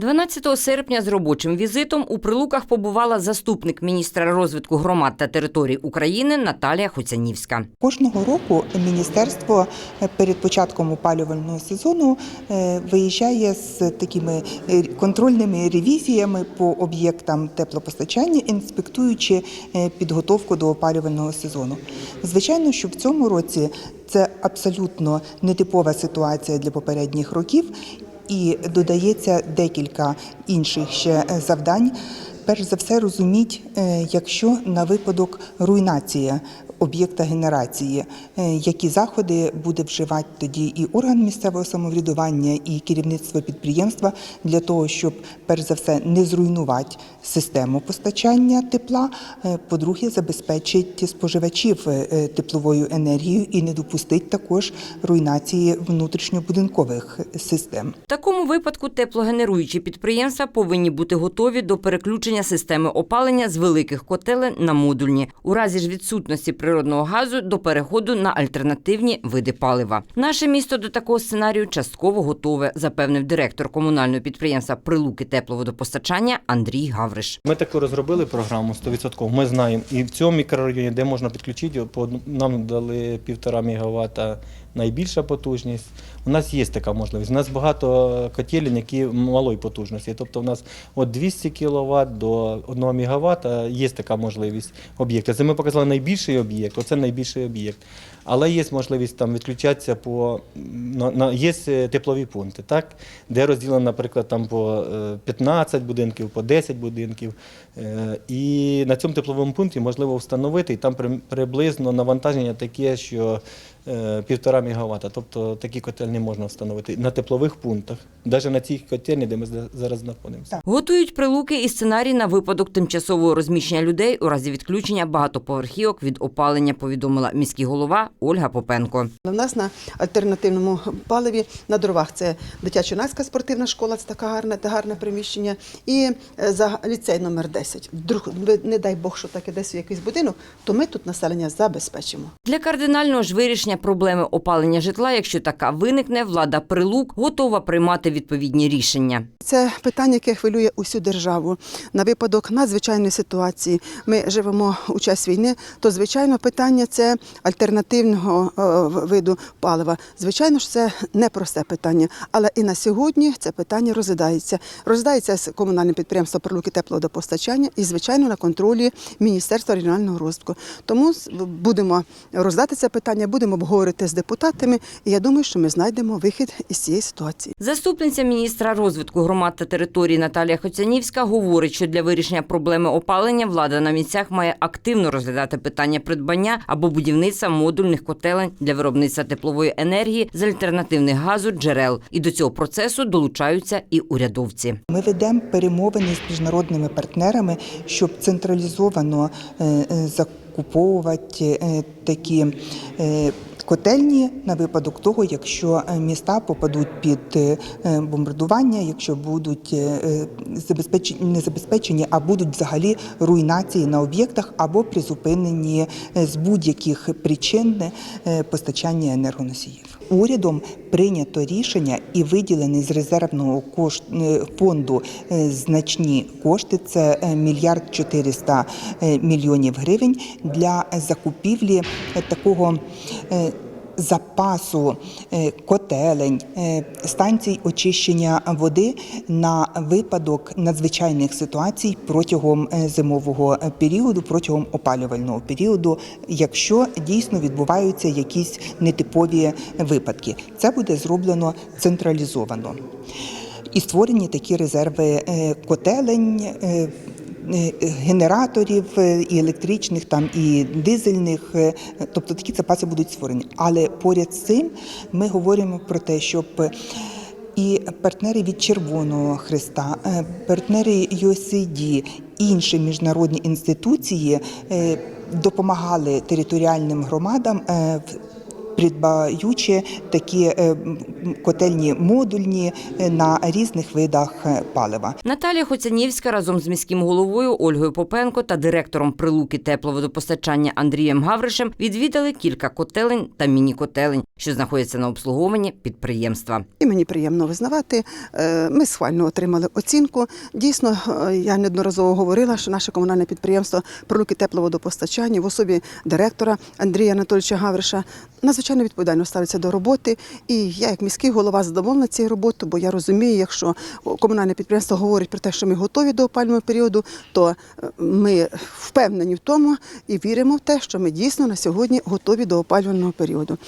12 серпня з робочим візитом у Прилуках побувала заступник міністра розвитку громад та територій України Наталія Хоцянівська. Кожного року міністерство е, перед початком опалювального сезону е, виїжджає з такими е, контрольними ревізіями по об'єктам теплопостачання, інспектуючи підготовку до опалювального сезону. Звичайно, що в цьому році це абсолютно нетипова ситуація для попередніх років, і додається декілька інших ще е, завдань. Перш за все, розуміть, е, якщо на випадок руйнації об'єкта генерації, е, які заходи буде вживати тоді і орган місцевого самоврядування, і керівництво підприємства для того, щоб перш за все не зруйнувати систему постачання тепла. е, По-друге, забезпечить споживачів е, тепловою енергією і не допустить також руйнації внутрішньобудинкових систем. В такому випадку теплогенеруючі підприємства повинні бути готові до переключення системи опалення з великих котелень на модульні, у разі ж відсутності природного газу до переходу на альтернативні види палива. Наше місто до такого сценарію частково готове, запевнив директор комунального підприємства Прилуки тепловодопостачання Андрій Гавриш. Ми таку розробили програму 100%. Ми знаємо і в цьому мікрорайоні, де можна підключити, нам дали півтора мегаватта найбільша потужність. У нас є така можливість. У нас багато котелень, які малої потужності. Тобто, у нас від 200 кВт до 1 МВт є така можливість об'єкта. Це ми показали найбільший об'єкт, оце найбільший об'єкт. Але є можливість там відключатися по на, є е, теплові пункти, так де розділено, наприклад, там по е, 15 будинків, по 10 будинків. Е, І на цьому тепловому пункті можливо встановити і там приблизно навантаження таке, що е, півтора мегаватта. Тобто такі котельні можна встановити на теплових пунктах, навіть на цій котельні, де ми зараз знаходимося. Готують прилуки і сценарій на випадок тимчасового розміщення людей у разі відключення багатоповерхівок від опалення, повідомила міський голова Ольга Попенко. У нас на альтернативному паливі на дровах це дитячо-юнацька спортивна школа, це таке гарне, те гарне приміщення, і е, за ліцей номер 10. Вдруг не дай Бог, що таке десь в якийсь будинок, то ми тут населення забезпечимо. Для кардинального ж вирішення проблеми опалення житла, якщо така виникне, влада прилук готова приймати відповідні рішення. Це питання, яке хвилює усю державу. На випадок надзвичайної ситуації ми живемо у час війни. То звичайно питання це альтернативного е, виду палива. Звичайно ж, це непросте питання, але і на сьогодні це питання розглядається. Розглядається з комунальним підприємством прилуки тепловодопостачання і, звичайно, на контролі Міністерства регіонального розвитку. Тому будемо розглядати це питання, будемо обговорити з депутатами. І я думаю, що ми знайдемо вихід із цієї ситуації. Заступниця міністра розвитку громад та територій Наталія Хоцянівська говорить, що для вирішення проблеми опалення влада на місцях має активно розглядати питання придбання або будівництва модульних котелень для виробництва теплової енергії з альтернативних газу джерел. І до цього процесу долучаються і урядовці. Ми ведемо перемовини з міжнародними партнерами, щоб централізовано е, е, закуповувати е, такі. Е, Котельні на випадок того, якщо е, міста попадуть під е, бомбардування, якщо будуть е, е, забезпечені не забезпечені, а будуть взагалі руйнації на об'єктах або призупинені е, з будь-яких причин е, постачання енергоносіїв. Урядом прийнято рішення і виділені з резервного е, фонду е, значні кошти. Це е, мільярд 400 е, мільйонів гривень для закупівлі е, такого. Запасу е, котелень, е, станцій очищення води на випадок надзвичайних ситуацій протягом е, зимового періоду, протягом опалювального періоду, якщо дійсно відбуваються якісь нетипові випадки. Це буде зроблено централізовано. І створені такі резерви котелень. Е, е, Генераторів е, і електричних, там і дизельних, е, тобто такі запаси будуть створені. Але поряд з цим ми говоримо про те, щоб і партнери від Червоного Христа, е, партнери USAID, інші міжнародні інституції е, допомагали територіальним громадам е, в придбаючи такі е, котельні модульні е, на різних видах е, палива. Наталія Хоцянівська разом з міським головою Ольгою Попенко та директором прилуки тепловодопостачання Андрієм Гавришем відвідали кілька котелень та міні-котелень, що знаходяться на обслуговуванні підприємства. І мені приємно визнавати. Ми схвально отримали оцінку. Дійсно, я неодноразово говорила, що наше комунальне підприємство пролуки тепловодопостачання в особі директора Андрія Анатолійовича Гавриша надзвичайно відповідально ставиться до роботи. І я, як міський голова, задоволена цією роботою, бо я розумію, якщо комунальне підприємство говорить про те, що ми готові до опального періоду, то е, ми впевнені в тому і віримо в те, що ми дійсно на сьогодні готові до опалювального періоду.